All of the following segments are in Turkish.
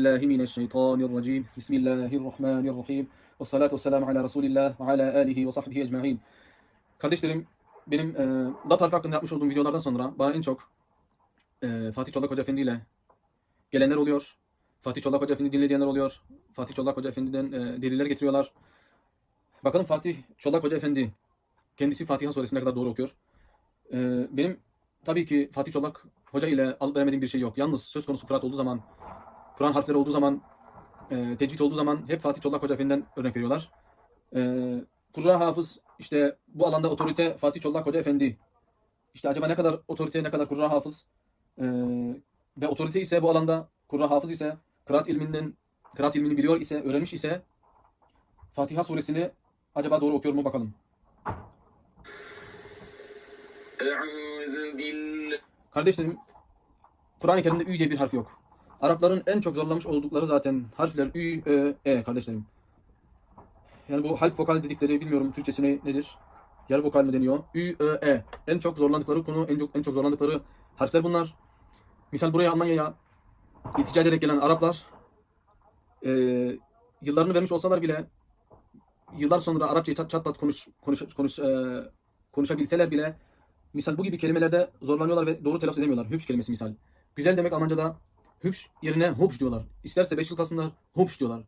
billahi mineşşeytanirracim. Bismillahirrahmanirrahim. Ve salatu vesselamu ala Resulillah ve ala alihi ve sahbihi ecma'in. Kardeşlerim, benim e, dat harfi hakkında yapmış olduğum videolardan sonra bana en çok e, Fatih Çolak Hoca Efendi ile gelenler oluyor. Fatih Çolak Hoca Efendi dinleyenler oluyor. Fatih Çolak Hoca Efendi'den e, deliller getiriyorlar. Bakalım Fatih Çolak Hoca Efendi kendisi Fatiha suresine kadar doğru okuyor. E, benim tabii ki Fatih Çolak Hoca ile alıp veremediğim bir şey yok. Yalnız söz konusu kıraat olduğu zaman, Kur'an harfleri olduğu zaman, e, tecvid olduğu zaman hep Fatih Çolak Hoca Efendi'den örnek veriyorlar. E, Kurra Hafız işte bu alanda otorite Fatih Çolak Hoca Efendi. İşte acaba ne kadar otorite, ne kadar Kurra Hafız e, ve otorite ise bu alanda Kurra Hafız ise kıraat ilminin kıraat ilmini biliyor ise, öğrenmiş ise Fatiha suresini acaba doğru okuyor mu bakalım. Kardeşlerim, Kur'an-ı Kerim'de ü diye bir harf yok. Arapların en çok zorlamış oldukları zaten harfler ü, ö, e kardeşlerim. Yani bu halk vokal dedikleri bilmiyorum Türkçesi nedir? Yarı vokal mi deniyor? Ü, ö, e. En çok zorlandıkları konu, en çok en çok zorlandıkları harfler bunlar. Misal buraya Almanya'ya iltica ederek gelen Araplar e, yıllarını vermiş olsalar bile yıllar sonra Arapçayı çat, çat pat konuş, konuş, konuş, e, konuşabilseler bile Misal bu gibi kelimelerde zorlanıyorlar ve doğru telaffuz edemiyorlar. Hübş kelimesi misal. Güzel demek Almanca'da hübş yerine hubş diyorlar. İsterse beş yıl kalsınlar hubş diyorlar.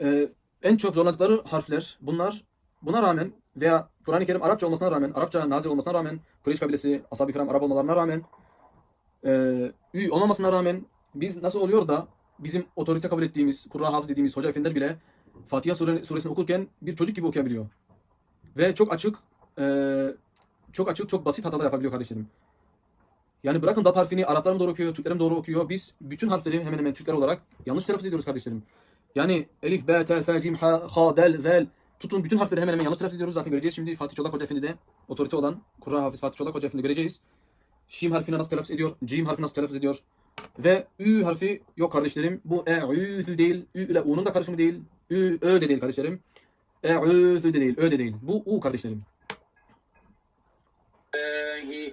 Ee, en çok zorlandıkları harfler bunlar. Buna rağmen veya Kur'an-ı Kerim Arapça olmasına rağmen, Arapça nazil olmasına rağmen, Kureyş kabilesi, ashab-ı kiram Arap olmalarına rağmen, e, ü olmamasına rağmen biz nasıl oluyor da bizim otorite kabul ettiğimiz, Kur'an hafız dediğimiz hoca efendiler bile Fatiha sure, suresini okurken bir çocuk gibi okuyabiliyor. Ve çok açık, e, çok açık, çok basit hatalar yapabiliyor kardeşlerim. Yani bırakın dat harfini Araplar mı doğru okuyor, Türkler mi doğru okuyor? Biz bütün harfleri hemen hemen Türkler olarak yanlış telaffuz ediyoruz kardeşlerim. Yani elif, b, t, f, cim, ha, ha, del, zel tutun bütün harfleri hemen hemen yanlış telaffuz ediyoruz. Zaten göreceğiz şimdi Fatih Çolak Hoca Efendi'de otorite olan Kurra Hafız Fatih Çolak Hoca Efendi göreceğiz. Şim harfini nasıl telaffuz ediyor, cim harfi nasıl telaffuz ediyor. Ve ü harfi yok kardeşlerim. Bu e, ü değil. Ü ile u'nun da karışımı değil. Ü, ö de değil kardeşlerim. E, ü de değil, ö de değil. Bu u kardeşlerim.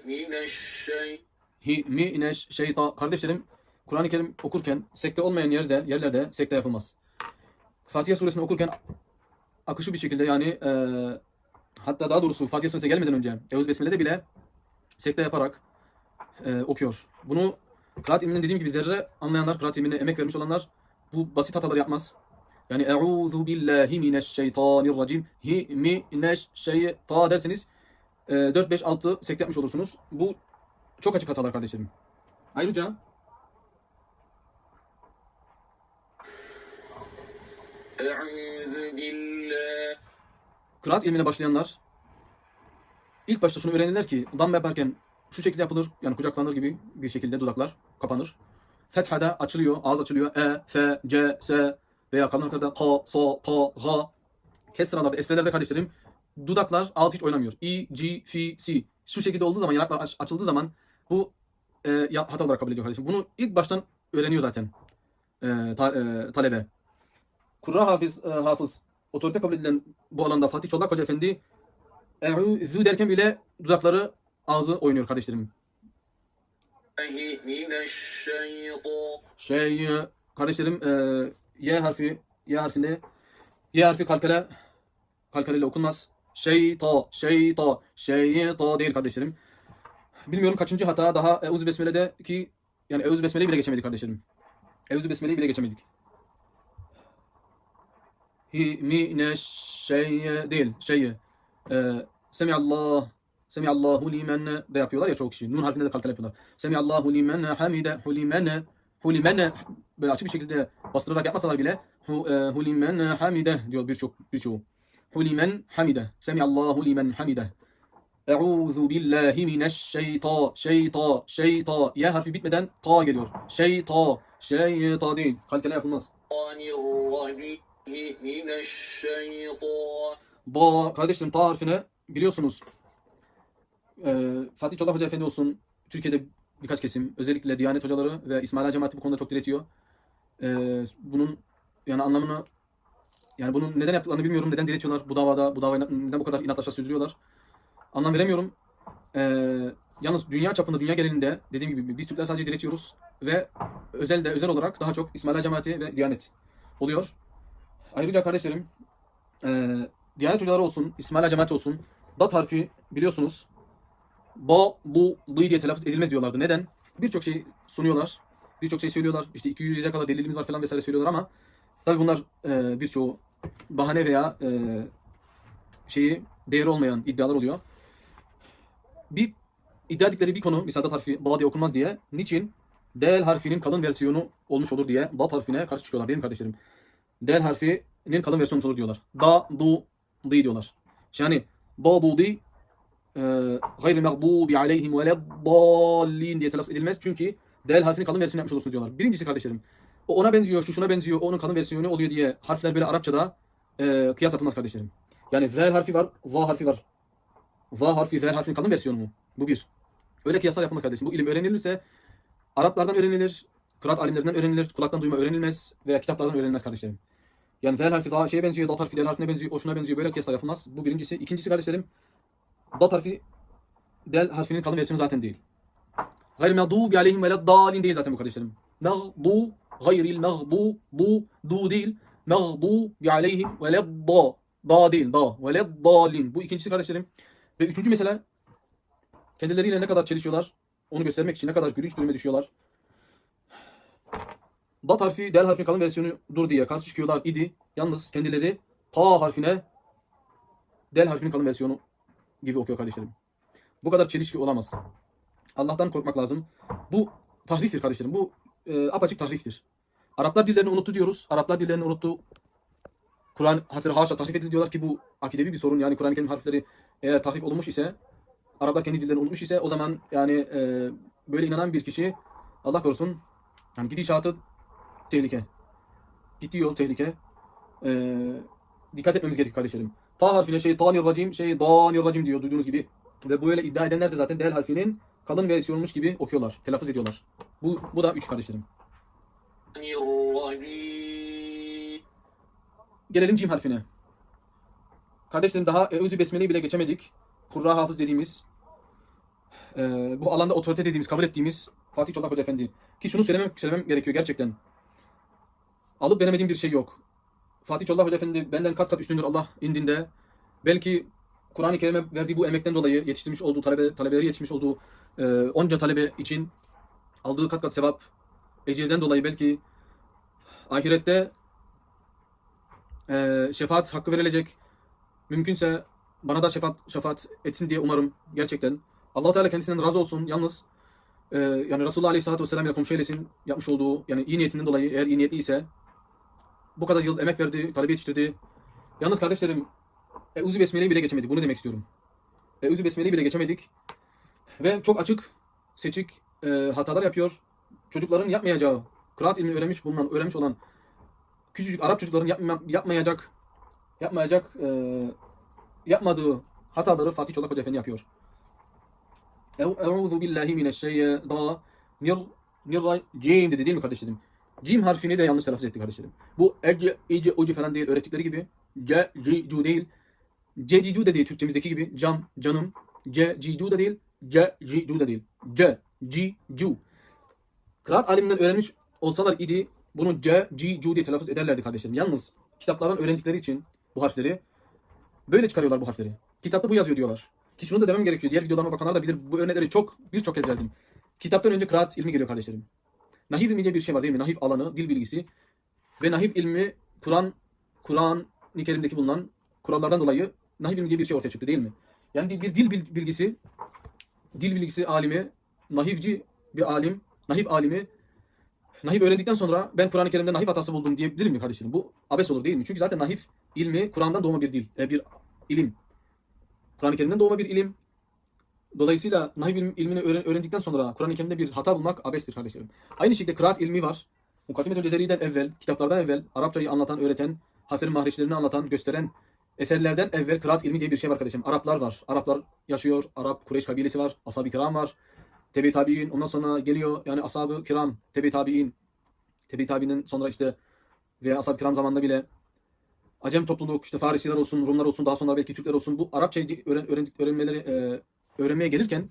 من mi mineş şeyta kardeşlerim Kur'an-ı Kerim okurken sekte olmayan yerde yerlerde sekte yapılmaz. Fatiha suresini okurken akışı bir şekilde yani e, hatta daha doğrusu Fatiha suresine gelmeden önce Eûz Besmele'de bile sekte yaparak e, okuyor. Bunu kıraat ilminin dediğim gibi zerre anlayanlar, kıraat ilmine emek vermiş olanlar bu basit hataları yapmaz. Yani Eûzu billahi mineşşeytanirracim hi mineşşeyta derseniz e, 4, 5, 6 sekte yapmış olursunuz. Bu çok açık hatalar kardeşlerim. Ayrıca Kıraat ilmine başlayanlar ilk başta şunu öğrenirler ki dam yaparken şu şekilde yapılır yani kucaklanır gibi bir şekilde dudaklar kapanır. Fethada açılıyor, ağız açılıyor. E, F, C, S veya kalın harflerde K, S, T, G. Kesralarda, esrelerde kardeşlerim dudaklar ağız hiç oynamıyor. I, G, F, C. Şu şekilde olduğu zaman yanaklar aç, açıldığı zaman bu e, hata olarak kabul ediyor kardeşim. Bunu ilk baştan öğreniyor zaten e, ta, e, talebe. Kurra hafız, e, hafız otorite kabul edilen bu alanda Fatih Çolak Hoca Efendi Eûzü derken bile dudakları ağzı oynuyor kardeşlerim. Şey e, kardeşlerim e, Y harfi Y harfinde Y harfi kalkale kalkale ile okunmaz. Şeyta, şeyta, şeyta değil kardeşlerim. Bilmiyorum kaçıncı hata daha Eûzü Besmele'de ki yani Eûzü Besmele'yi bile geçemedik kardeşlerim. Eûzü Besmele'yi bile geçemedik. Hi, mi, ne, şey değil, şey. E, Semiallah, Semiallahu limen de yapıyorlar ya çok kişi. Nun harfinde de kalkale yapıyorlar. Semiallahu limen hamide, hulimene, hulimene böyle açık bir şekilde bastırarak yapmasalar bile hu, e, hulimen hamide diyor birçok birçoğu. Hulimen hamide. Semiallahu limen hamide. Euzu billahi mineşşeytan. Şeytan, şeytan. Ya harfi bitmeden ta geliyor. Şeytan, şeytan değil. Kalitele yapılmaz. Ba kardeşlerim ta harfine biliyorsunuz. E, ee, Fatih Çolak Hoca Efendi olsun. Türkiye'de birkaç kesim özellikle Diyanet hocaları ve İsmail cemaati bu konuda çok diretiyor. E, bunun yani anlamını yani bunun neden yaptıklarını bilmiyorum. Neden diretiyorlar bu davada, bu davayı neden bu kadar inatlaşa sürdürüyorlar. Anlam veremiyorum. E, Yalnız dünya çapında, dünya genelinde dediğim gibi biz Türkler sadece diretiyoruz ve özelde özel olarak daha çok İsmaila Cemaati ve Diyanet oluyor. Ayrıca kardeşlerim e, Diyanet hocaları olsun, İsmaila Cemaati olsun dat harfi biliyorsunuz ba, bu, lı diye telaffuz edilmez diyorlardı. Neden? Birçok şey sunuyorlar. Birçok şey söylüyorlar. İşte 200'e kadar delilimiz var falan vesaire söylüyorlar ama tabii bunlar e, birçoğu bahane veya e, şeyi değeri olmayan iddialar oluyor. Bir iddia ettikleri bir konu mesela dat harfi ba diye okunmaz diye. Niçin? Del harfinin kalın versiyonu olmuş olur diye dat harfine karşı çıkıyorlar benim kardeşlerim. Del harfinin kalın versiyonu olur diyorlar. Da, du, di diyorlar. Yani da, du, di e, gayri mağdubi aleyhim ve leddallin diye telaffuz edilmez. Çünkü del harfinin kalın versiyonu yapmış olursunuz diyorlar. Birincisi kardeşlerim. O ona benziyor, şu şuna benziyor, onun kalın versiyonu oluyor diye harfler böyle Arapçada e, kıyas yapılmaz kardeşlerim. Yani zel harfi var, za harfi var. Za harfi, zel harfinin kalın versiyonu mu? Bu bir. Öyle kıyaslar yapılmaz kardeşim. Bu ilim öğrenilirse Araplardan öğrenilir, kıraat alimlerinden öğrenilir, kulaktan duyma öğrenilmez veya kitaplardan öğrenilmez kardeşlerim. Yani zel harfi za şeye benziyor, dat harfi del harfine benziyor, o şuna benziyor. Böyle kıyaslar yapılmaz. Bu birincisi. İkincisi kardeşlerim, dat harfi del harfinin kalın versiyonu zaten değil. Gayril mağdubi aleyhim ve leddalin değil zaten bu kardeşlerim. Mağdu, gayril mağdu, bu, du değil. Mağdubi aleyhim ve ledda. Da değil, da. Ve leddalin. Bu ikincisi kardeşlerim. Ve üçüncü mesele, kendileriyle ne kadar çelişiyorlar, onu göstermek için ne kadar gülünç duruma düşüyorlar. Dat harfi, del harfinin kalın versiyonudur diye karşı çıkıyorlar idi. Yalnız kendileri ta harfine del harfinin kalın versiyonu gibi okuyor kardeşlerim. Bu kadar çelişki olamaz. Allah'tan korkmak lazım. Bu tahriftir kardeşlerim. Bu e, apaçık tahriftir. Araplar dillerini unuttu diyoruz. Araplar dillerini unuttu. Kur'an harfleri haşa tahrif edildi diyorlar ki bu akidevi bir sorun. Yani Kur'an-ı Kerim harfleri eğer tahrif olunmuş ise, Araplar kendi dillerine olmuş ise o zaman yani e, böyle inanan bir kişi Allah korusun yani gidişatı tehlike. Gittiği yol tehlike. E, dikkat etmemiz gerekiyor kardeşlerim. Ta harfiyle şey tanir racim, şey danir racim diyor duyduğunuz gibi. Ve bu öyle iddia edenler de zaten del harfinin kalın versiyonmuş gibi okuyorlar, telaffuz ediyorlar. Bu, bu da üç kardeşlerim. Gelelim cim harfine. Kardeşlerim daha Eûzü Besmele'yi bile geçemedik. Kurra hafız dediğimiz, e, bu alanda otorite dediğimiz, kabul ettiğimiz Fatih Çolak Hoca Efendi. Ki şunu söylemem, söylemem gerekiyor gerçekten. Alıp veremediğim bir şey yok. Fatih Çolak Hoca Efendi benden kat kat üstündür Allah indinde. Belki Kur'an-ı Kerim'e verdiği bu emekten dolayı yetiştirmiş olduğu talebe, talebeleri yetişmiş olduğu e, onca talebe için aldığı kat kat sevap, ecirden dolayı belki ahirette e, şefaat hakkı verilecek. Mümkünse bana da şefaat, şefaat etsin diye umarım gerçekten. allah Teala kendisinden razı olsun. Yalnız e, yani Resulullah Aleyhisselatü Vesselam ile komşu yapmış olduğu yani iyi niyetinden dolayı eğer iyi niyetli ise bu kadar yıl emek verdi, talebe yetiştirdi. Yalnız kardeşlerim Eûzü Besmele'yi bile geçemedik. Bunu demek istiyorum. Eûzü Besmele'yi bile geçemedik. Ve çok açık, seçik e, hatalar yapıyor. Çocukların yapmayacağı, kıraat ilmi öğrenmiş bulunan, öğrenmiş olan küçücük Arap çocukların yapma, yapmayacak, yapmayacak, e, yapmadığı hataları Fatih Çolak Hoca Efendi yapıyor. Euzu billahi mineşşeytanirracim dedi değil mi kardeşlerim? Cim harfini de yanlış telaffuz etti kardeşlerim. Bu ece, ice, ucu falan diye öğrettikleri gibi ce, ci, cu değil. Ce, ci, cu da değil Türkçemizdeki gibi cam, canım. Ce, ci, cu da değil. Ce, ci, cu da değil. Ce, ci, cu. Kıraat aliminden öğrenmiş olsalar idi bunu ce, ci, cu diye telaffuz ederlerdi kardeşlerim. Yalnız kitaplardan öğrendikleri için bu harfleri böyle çıkarıyorlar bu harfleri. Kitapta bu yazıyor diyorlar. Ki şunu da demem gerekiyor. Diğer videolarıma bakanlar da bilir. Bu örnekleri çok birçok kez verdim. Kitaptan önce kıraat ilmi geliyor kardeşlerim. Nahiv ilmi diye bir şey var değil mi? Nahiv alanı, dil bilgisi. Ve nahiv ilmi Kur'an, Kur'an-ı Kerim'deki bulunan kurallardan dolayı nahiv ilmi diye bir şey ortaya çıktı değil mi? Yani bir dil bil- bilgisi, dil bilgisi alimi, nahivci bir alim, nahiv alimi, nahiv öğrendikten sonra ben Kur'an-ı Kerim'de nahiv hatası buldum diyebilir mi kardeşlerim? Bu abes olur değil mi? Çünkü zaten nahiv ilmi Kur'an'dan doğma bir dil, e, bir ilim. Kur'an-ı Kerim'den doğma bir ilim. Dolayısıyla nahiv ilim- ilmini öğren- öğrendikten sonra Kur'an-ı Kerim'de bir hata bulmak abestir kardeşlerim. Aynı şekilde kıraat ilmi var. Mukaddimetül Cezeri'den evvel, kitaplardan evvel Arapçayı anlatan, öğreten, harflerin mahreçlerini anlatan, gösteren eserlerden evvel kıraat ilmi diye bir şey var kardeşim. Araplar var. Araplar yaşıyor. Arap Kureyş kabilesi var. Ashab-ı kiram var. Tebe tabi'in. Ondan sonra geliyor yani ashab-ı kiram, tebe tabi'in. Tebe tabi'nin sonra işte veya ashab-ı kiram zamanında bile Acem topluluk, işte Farisiler olsun, Rumlar olsun, daha sonra belki Türkler olsun bu Arapçayı öğren, öğren, öğrenmeleri e, öğrenmeye gelirken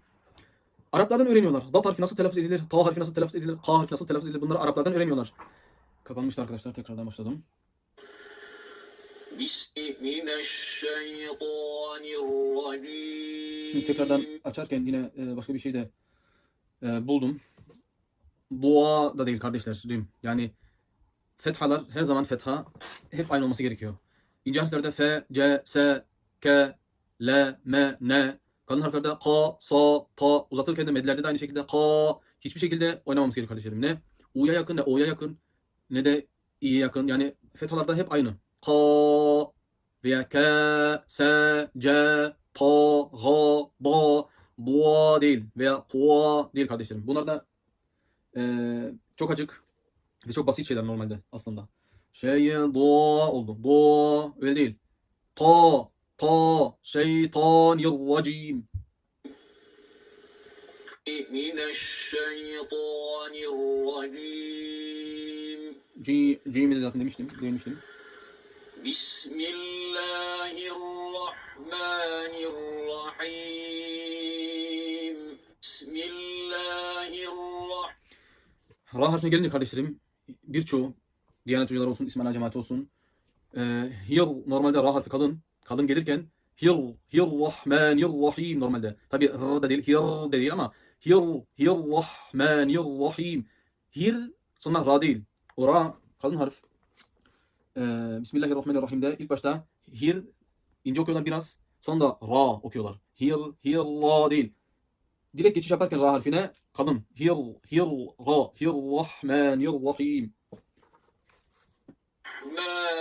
Araplardan öğreniyorlar. Dal harfi nasıl telaffuz edilir? Ta harfi nasıl telaffuz edilir? Ka harfi nasıl telaffuz edilir? Bunları Araplardan öğreniyorlar. Kapanmıştı arkadaşlar. Tekrardan başladım. Şimdi tekrardan açarken yine e, başka bir şey de e, buldum. Dua da değil kardeşler. Yani fethalar her zaman fetha hep aynı olması gerekiyor. İnce harflerde F, C, S, K, L, M, N. Kalın harflerde K, Sa, Ta. Uzatırken de medlerde de aynı şekilde K. Hiçbir şekilde oynamamız gerekiyor kardeşlerim. Ne U'ya yakın ne O'ya yakın ne de İ'ye yakın. Yani fethalarda hep aynı. K veya K, S, C, Ta, Ga, Ba, Dua değil veya Kua değil kardeşlerim. Bunlar da eee, çok açık ve çok basit şeyler normalde aslında. Şey do oldu. Do öyle değil. Ta ta şeytanirracim. Mineşşeytanirracim. Cim'i de zaten demiştim, değinmiştim. Bismillahirrahmanirrahim. Bismillahirrahmanirrahim. Ra harfine gelince kardeşlerim, birçoğu Diyanet hocaları olsun, İsmaila cemaati olsun. E, hir normalde ra harfi kalın. Kalın gelirken hir, hir rahmanir rahim normalde. Tabi r da değil, hir de değil ama hir, hir rahmanir rahim. Hir sonra ra değil. O ra kalın harf. E, Bismillahirrahmanirrahim'de ilk başta hir ince okuyorlar biraz. Sonra ra okuyorlar. Hir, hir, ra değil direkt geçiş yaparken ra harfine kalın. Hir, hir, ra, hir, rahman, hir, rahim. Rahim.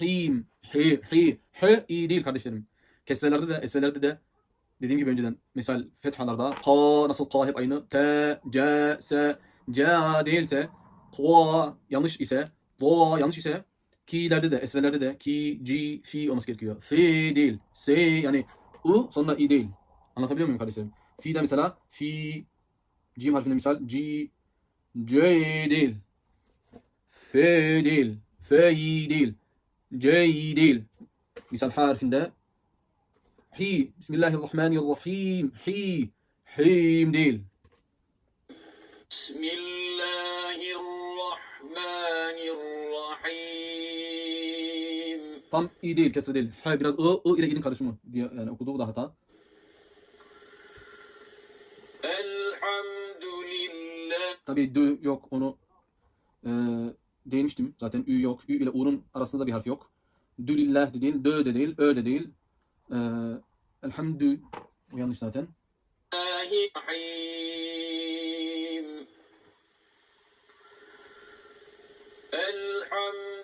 Him, hi, hi, h i değil kardeşlerim. Kesrelerde de, esrelerde de dediğim gibi önceden misal fethalarda ka nasıl ka hep aynı te, ce, se, ca değilse kwa yanlış ise do yanlış ise ki'lerde de esrelerde de ki, ci, fi olması gerekiyor. Fi değil. Se yani u sonunda i değil. Anlatabiliyor muyum kardeşlerim? Fi'de mesela fi cim harfinde misal c, c değil. F değil. F değil. C değil. Misal harfinde hi. Bismillahirrahmanirrahim. Hi. Him değil. بسم Tam i değil, kesre değil. H biraz ı, ı ile i'nin karışımı diye yani okudu. Bu da hata. Tabii d yok onu e, değinmiştim. Zaten ü yok. Ü ile u'nun arasında da bir harf yok. Dülillah de değil, dö de değil, ö de değil. E, elhamdü. Bu yanlış zaten. Elhamdü.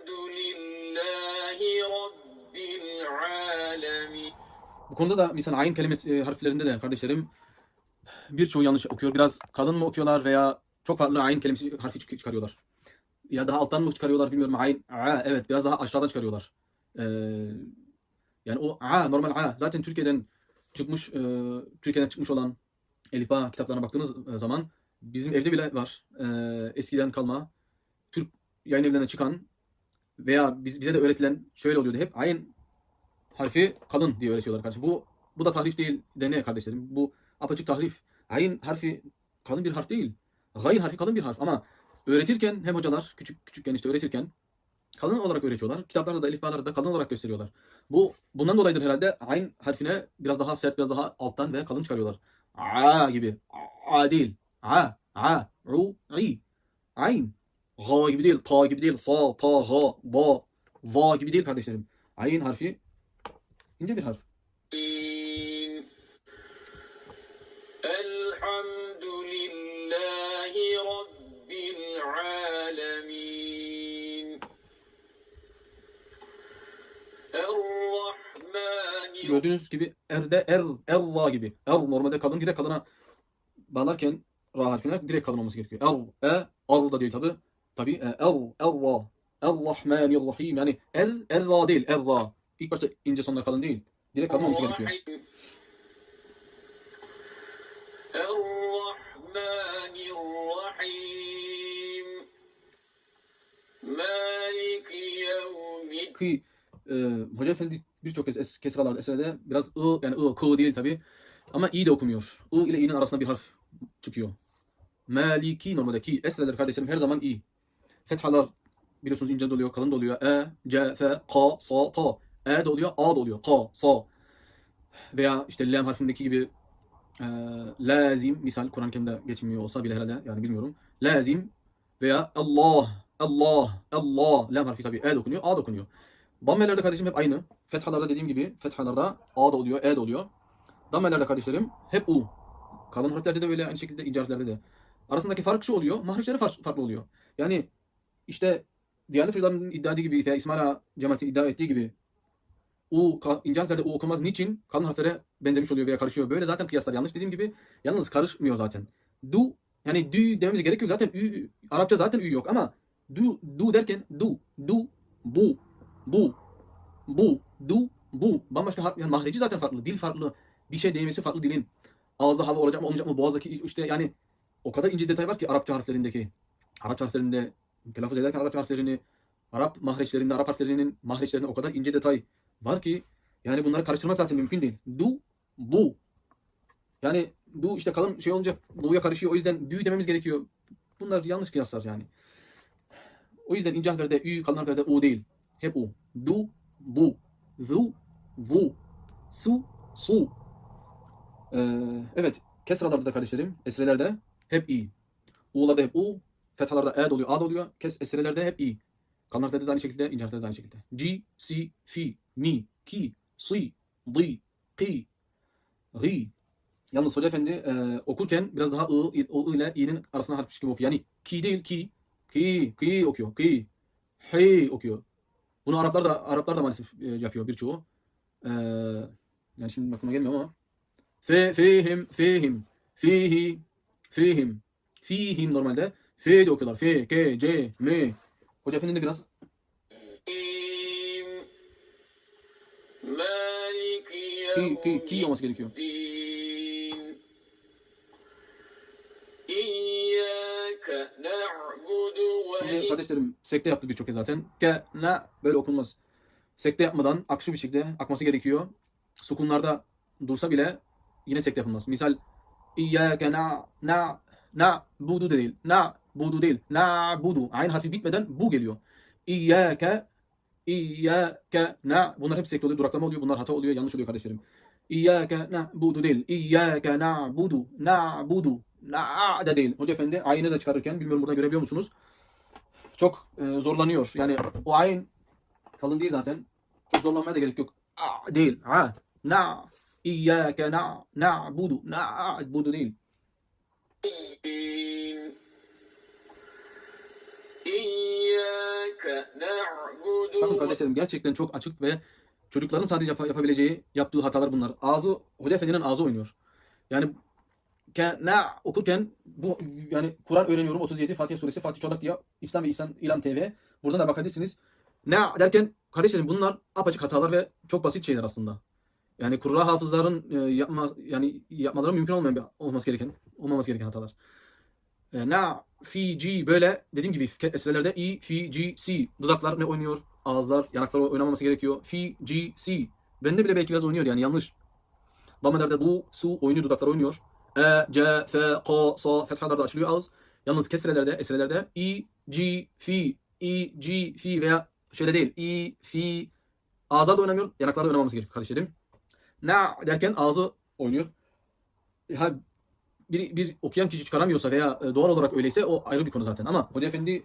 Konuda da misal ayin kelimesi e, harflerinde de kardeşlerim birçoğu yanlış okuyor. Biraz kalın mı okuyorlar veya çok farklı ayin kelimesi harfi çık- çıkarıyorlar. Ya daha alttan mı çıkarıyorlar bilmiyorum. Ayin, a, evet biraz daha aşağıdan çıkarıyorlar. Ee, yani o a, normal a. Zaten Türkiye'den çıkmış, e, Türkiye'den çıkmış olan Elifba kitaplarına baktığınız e, zaman bizim evde bile var. E, eskiden kalma Türk yayın evlerine çıkan veya biz, bize de öğretilen şöyle oluyordu. Hep ayin harfi kalın diye öğretiyorlar kardeşim. Bu bu da tahrif değil de ne kardeşlerim? Bu apaçık tahrif. Ayin harfi kalın bir harf değil. Gayn harfi kalın bir harf ama öğretirken hem hocalar küçük küçükken işte öğretirken kalın olarak öğretiyorlar. Kitaplarda da elifbalarda da kalın olarak gösteriyorlar. Bu bundan dolayıdır herhalde ayn harfine biraz daha sert, biraz daha alttan ve kalın çıkarıyorlar. A gibi. A değil. A, a, u, i. Ayn. Ga gibi değil, ta gibi değil, sa, ta, ga, ba, va gibi değil kardeşlerim. Ayn harfi İnce bir harf. Elhamdülillahi Rabbil alemin. Gördüğünüz gibi er R'de Er, Erva gibi. Er normalde kalın gide kalına bağlarken Ra harfine direkt kalın olması gerekiyor. Er, E, Ar da değil tabi. Tabi E, Er, Erva. Errahmanirrahim. Yani El, el Erva değil. Erva ilk başta ince sonlar falan değil. Direkt kalın olması gerekiyor. Kıy, e, Hoca Efendi birçok kez es, kesralarda, eserde biraz ı, yani ı, kı değil tabi. Ama i de okumuyor. I ile i'nin arasında bir harf çıkıyor. Maliki normaldeki esreler kardeşlerim her zaman i. Fethalar biliyorsunuz ince doluyor, kalın doluyor. E, C, F, K, S, T. E de oluyor, A da oluyor. Ka, Sa. Veya işte lam harfindeki gibi e, lazim misal Kur'an-ı Kerim'de geçmiyor olsa bile herhalde yani bilmiyorum. Lazim veya Allah, Allah, Allah. Lam harfi tabii E de okunuyor, A da okunuyor. Dammelerde kardeşim hep aynı. Fethalarda dediğim gibi fethalarda A da oluyor, E de oluyor. Dammelerde kardeşlerim hep U. Kalın harflerde de öyle aynı şekilde ince de. Arasındaki fark şu oluyor. Mahreçleri far- farklı oluyor. Yani işte Diyanet Hocalarının iddia ettiği gibi İsmail Ağa cemaati iddia ettiği gibi U, ince harflerde U okunmaz. Niçin? Kalın harflere benzemiş oluyor veya karışıyor. Böyle zaten kıyaslar yanlış dediğim gibi. Yalnız karışmıyor zaten. Du yani dü dememize gerek yok. Zaten ü, Arapça zaten ü yok ama du, du derken du, du, bu, bu, bu, du, bu. Bambaşka harf, yani mahreci zaten farklı. Dil farklı. Bir şey değmesi farklı dilin. Ağızda hava olacak mı olmayacak mı? Boğazdaki işte yani o kadar ince detay var ki Arapça harflerindeki. Arapça harflerinde telaffuz ederken Arapça harflerini, Arap mahreçlerinde, Arap harflerinin mahreçlerinde o kadar ince detay var ki yani bunları karıştırmak zaten mümkün değil. Du, bu. Yani du işte kalın şey olunca bu'ya karışıyor. O yüzden dü dememiz gerekiyor. Bunlar yanlış kıyaslar yani. O yüzden ince harflerde ü, kalın harflerde u değil. Hep u. Du, bu. Zu, vu. Su, su. Ee, evet. Kesralarda da kardeşlerim, esrelerde hep i. U'larda hep u, fethalarda e oluyor, a oluyor. Kes esrelerde hep i. Kalın harflerde de aynı şekilde, ince harflerde de aynı şekilde. G, si, fi, mi, ki, si, di, ki, ri. Yalnız Hoca Efendi e, okurken biraz daha ı, o ile i'nin arasına harf gibi okuyor. Yani ki değil ki, ki, ki okuyor, ki, hi okuyor. Bunu Araplar da Araplar da maalesef e, yapıyor birçoğu. E, yani şimdi aklıma gelmiyor ama fe, fehim, fehim, fihi, fehim, fihim normalde. Fe de okuyorlar. Fe, ke, ce, me. Hoca Efendi'nin biraz ki, ki, ki olması gerekiyor. Şimdi kardeşlerim sekte yaptık birçok kez zaten. Ke ne böyle okunmaz. Sekte yapmadan aksi bir şekilde akması gerekiyor. Sukunlarda dursa bile yine sekte yapılmaz. Misal İyyâke na na na budu değil. Na budu değil. Na budu. Aynı harfi bitmeden bu geliyor. İyyâke İyyâke na bunlar hep oluyor. Duraklama oluyor. Bunlar hata oluyor. Yanlış oluyor kardeşlerim. İyyâke na budu değil. İyyâke na budu. Na da değil. Hoca efendi aynı da çıkarırken bilmiyorum burada görebiliyor musunuz? Çok e, zorlanıyor. Yani o ayn kalın değil zaten. Çok zorlanmaya da gerek yok. A değil. Ha. Na. İyyâke na. Na budu. Na budu değil. Bakın kardeşlerim gerçekten çok açık ve çocukların sadece yap- yapabileceği yaptığı hatalar bunlar. Ağzı Hoca Efendi'nin ağzı oynuyor. Yani ne okurken bu yani Kur'an öğreniyorum 37 Fatih suresi Fatih Çolak diye İslam ve İslam İlam TV. Buradan da bakabilirsiniz. Ne derken kardeşlerim bunlar apaçık hatalar ve çok basit şeyler aslında. Yani kurra hafızların e, yapma yani yapmaları mümkün olmayan bir, olması gereken olmaması gereken hatalar. E, ne fi, ci böyle dediğim gibi esrelerde i, fi, ci, si. Dudaklar ne oynuyor? Ağızlar, yanaklar oynamaması gerekiyor. Fi, ci, si. Bende bile belki biraz oynuyor yani yanlış. Damelerde bu, su oynuyor, dudaklar oynuyor. E, c, f, k, sa, fethalarda açılıyor ağız. Yalnız kesrelerde, esrelerde i, ci, fi, i, ci, fi veya şöyle değil. i, fi, ağızlar da oynamıyor, yanaklar da oynamaması gerekiyor kardeşlerim. Na derken ağzı oynuyor. Ha, bir, bir okuyan kişi çıkaramıyorsa veya e, doğal olarak öyleyse o ayrı bir konu zaten. Ama Hoca Efendi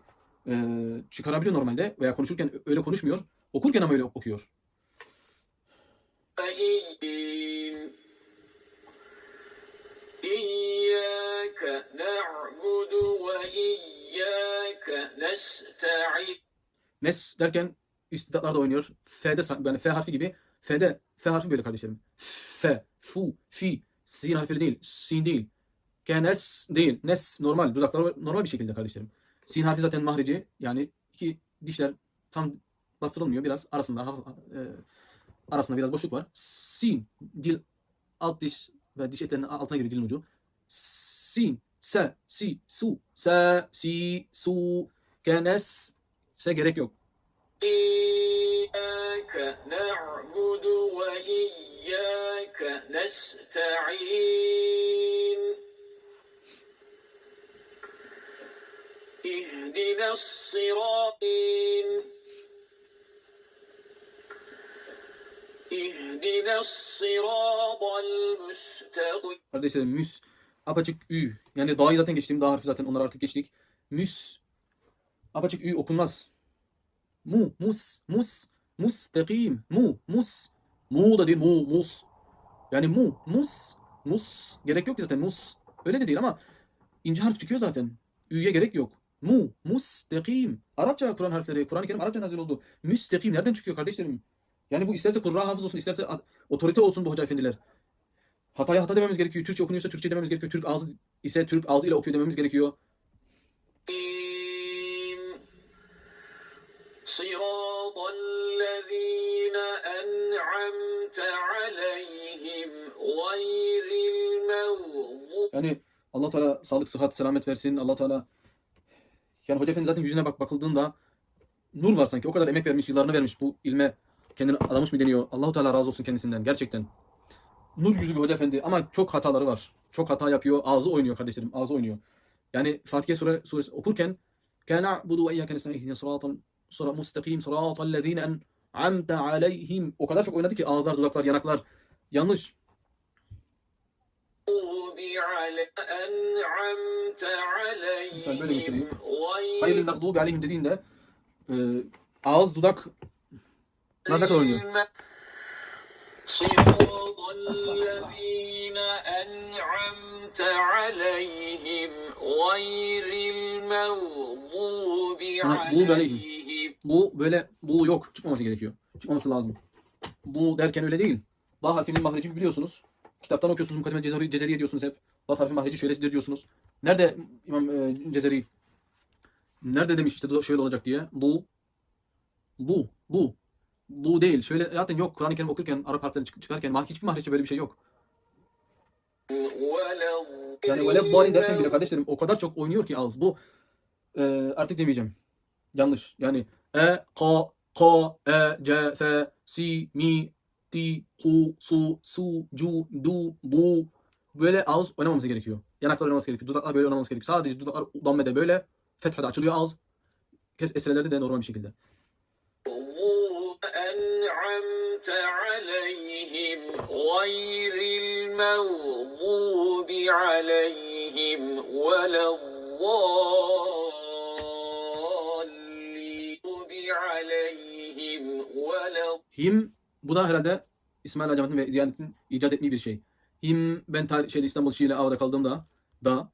e, çıkarabiliyor normalde veya konuşurken öyle konuşmuyor. Okurken ama öyle okuyor. İyyâke na'budu ve iyyâke nesta'in. Nes derken istidatlar da oynuyor. F'de yani F harfi gibi. F'de F harfi böyle kardeşlerim. F, fu, fi, sin harfi değil, sin değil. Kenes değil. Nes normal. Dudakları normal bir şekilde kardeşlerim. Sin harfi zaten mahreci. Yani iki dişler tam bastırılmıyor. Biraz arasında haf, e, arasında biraz boşluk var. Sin. Dil alt diş ve diş etlerinin altına giriyor dilin ucu. Sin. Se. Si. Su. Se. Si. Su. Kenes. Se gerek yok. İyyâke na'budu ve iyyâke nesta'in. اهدنا الصراط اهدنا الصراط المستقيم Kardeşlerim müs apaçık ü. Yani dağı zaten geçtim. Dağ harfi zaten onları artık geçtik. Müs apaçık ü okunmaz. Mu, mus, mus, mustakim, mu, mus. Mu da değil, mu, mus. Yani mu, mus, mus. Gerek yok ki zaten mus. Öyle de değil ama ince harf çıkıyor zaten. Ü'ye gerek yok. Mu, mustakim. Arapça Kur'an harfleri, Kur'an-ı Kerim Arapça nazil oldu. Müstakim nereden çıkıyor kardeşlerim? Yani bu isterse Kurra hafız olsun, isterse a- otorite olsun bu hoca efendiler. Hataya hata dememiz gerekiyor. Türkçe okunuyorsa Türkçe dememiz gerekiyor. Türk ağzı ise Türk ağzı ile okuyor dememiz gerekiyor. صراط الذين أنعمت عليهم غير المغضوب Yani Allah Teala sağlık, sıhhat, selamet versin. Allah Teala yani Hoca Efendi zaten yüzüne bak bakıldığında nur var sanki. O kadar emek vermiş, yıllarını vermiş bu ilme. Kendini adamış mı deniyor. Allahu Teala razı olsun kendisinden gerçekten. Nur yüzü bir Hoca Efendi ama çok hataları var. Çok hata yapıyor. Ağzı oynuyor kardeşlerim. Ağzı oynuyor. Yani Fatiha sure, suresi okurken kana budu ve iyyake nestaîn sıratal sıra mustakim sıratal lezîne en'amte aleyhim. O kadar çok oynadı ki ağızlar, dudaklar, yanaklar yanlış. على أنعمت Sen böyle عليهم göstereyim. غير Hayırlı mağdubi aleyhim dediğinde e, ağız, dudak ne kadar oynuyor? الم- صراط الذين أنعمت عليهم غير المغضوب مغضوب عليهم. عليهم Bu böyle bu yok. Çıkmaması gerekiyor. Çıkmaması lazım. Bu derken öyle değil. Daha harfinin mahreci biliyorsunuz. Kitaptan okuyorsunuz Mukaddimet Cezeri, Cezeriye diyorsunuz hep. Allah tarifi mahreci şöylesidir diyorsunuz. Nerede İmam e, Cezeri? Nerede demiş işte şöyle olacak diye. Bu. Bu. Bu. Bu değil. Şöyle zaten yok. Kur'an-ı Kerim okurken, Arap harflerini çıkarken hiçbir mahreçte böyle bir şey yok. Yani velev bari derken bile kardeşlerim o kadar çok oynuyor ki ağız. Bu e, artık demeyeceğim. Yanlış. Yani e, ka, ka, e, c, f, si, mi, ti, hu, su, su, cu, du, bu. Böyle ağız oynamaması gerekiyor. Yanaklar oynaması gerekiyor. Dudaklar böyle oynamaması gerekiyor. Sadece dudaklar dammede böyle. Fethede açılıyor ağız. Kes esrelerde de normal bir şekilde. أنعمت عليهم غير المغضوب عليهم ولا الضالين عليهم ولا Him bu da herhalde İsmail Hacamet'in ve Diyanet'in icat ettiği bir şey. Him ben tar- şeyde İstanbul Şii'yle Ava'da kaldığımda da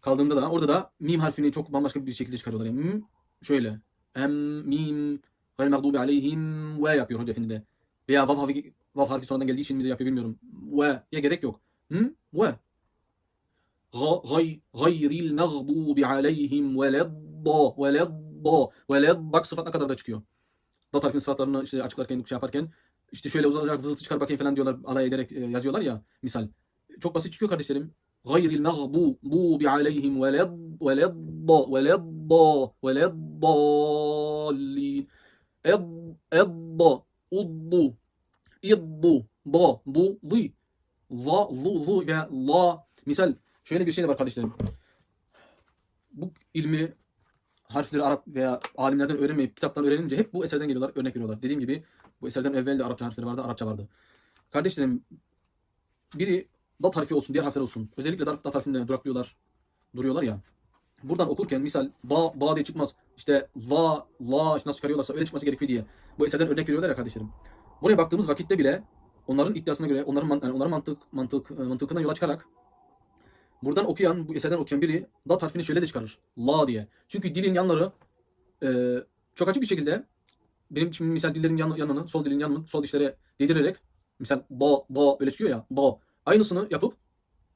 kaldığımda da orada da mim harfini çok bambaşka bir şekilde çıkarıyorlar. Yani şöyle. Em mim gayr mağdubi aleyhim ve yapıyor hoca efendi de. Veya vav harfi, vav harfi sonradan geldiği için mi de yapıyor bilmiyorum. Ve ya gerek yok. Hı? Ve. Ga- Gay, gayril mağdubi aleyhim ve ledda ve ledda ve ledda bak sıfat kadar da çıkıyor. Dat harfinin sıfatlarını işte açıklarken şey yaparken işte şöyle uzanacak vızıltı çıkar bakayım falan diyorlar alay ederek e, yazıyorlar ya misal. Çok basit çıkıyor kardeşlerim. Gayril mağdubi aleyhim ve led ve ledda ve ledda ve leddallin. Ed edda uddu iddu da du di za zu zu ve la misal şöyle bir şey de var kardeşlerim. Bu ilmi harfleri Arap veya alimlerden öğrenmeyip kitaptan öğrenince hep bu eserden geliyorlar, örnek veriyorlar. Dediğim gibi bu eserden evvel de Arapça harfleri vardı, Arapça vardı. Kardeşlerim biri dat harfi olsun, diğer harfler olsun. Özellikle dat, dat harfinde duraklıyorlar, duruyorlar ya. Buradan okurken misal ba, ba diye çıkmaz. İşte va, la işte nasıl çıkarıyorlarsa öyle çıkması gerekiyor diye. Bu eserden örnek veriyorlar ya kardeşlerim. Buraya baktığımız vakitte bile onların iddiasına göre, onların, yani onların mantık, mantık, e, mantıkından yola çıkarak buradan okuyan, bu eserden okuyan biri dat harfini şöyle de çıkarır. La diye. Çünkü dilin yanları e, çok açık bir şekilde benim şimdi misal dillerin yan, yanını, sol dilin yanını sol dişlere değdirerek misal ba, ba öyle çıkıyor ya ba. Aynısını yapıp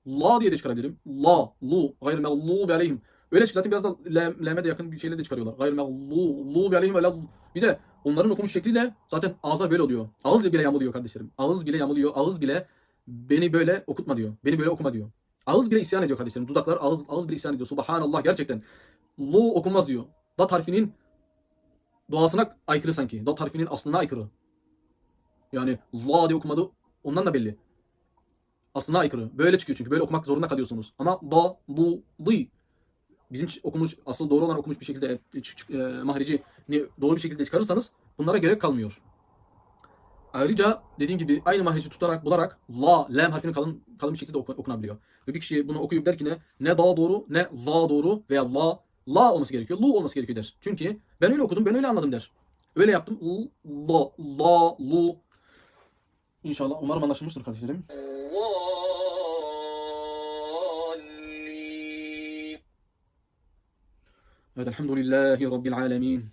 la diye de çıkarabilirim. La, lu, gayr mağlubi aleyhim. Öyle çık zaten biraz da lem, leme de yakın bir şeyle de çıkarıyorlar. Gayr mağlubi aleyhim ve la. Bir de onların okumuş şekliyle zaten ağza böyle oluyor. Ağız bile yamuluyor kardeşlerim. Ağız bile yamuluyor. Ağız bile beni böyle okutma diyor. Beni böyle okuma diyor. Ağız bile isyan ediyor kardeşlerim. Dudaklar ağız ağız bile isyan ediyor. Subhanallah gerçekten. Lu okunmaz diyor. Dat harfinin doğasına aykırı sanki. Dat harfinin aslına aykırı. Yani la diye okumadı ondan da belli. Aslına aykırı. Böyle çıkıyor çünkü. Böyle okumak zorunda kalıyorsunuz. Ama da, lu, li. Bizim okumuş, asıl doğru olan okumuş bir şekilde e, e, mahreci doğru bir şekilde çıkarırsanız bunlara gerek kalmıyor. Ayrıca dediğim gibi aynı mahreci tutarak bularak la, lam harfinin kalın, kalın bir şekilde oku- okunabiliyor. Ve bir kişi bunu okuyup der ki ne, ne da doğru ne za doğru veya la, la olması gerekiyor. Lu olması gerekiyor der. Çünkü ben öyle okudum, ben öyle anladım der. Öyle yaptım. L, la, la, lu. İnşallah umarım anlaşılmıştır kardeşlerim. Evet, elhamdülillahi rabbil alemin.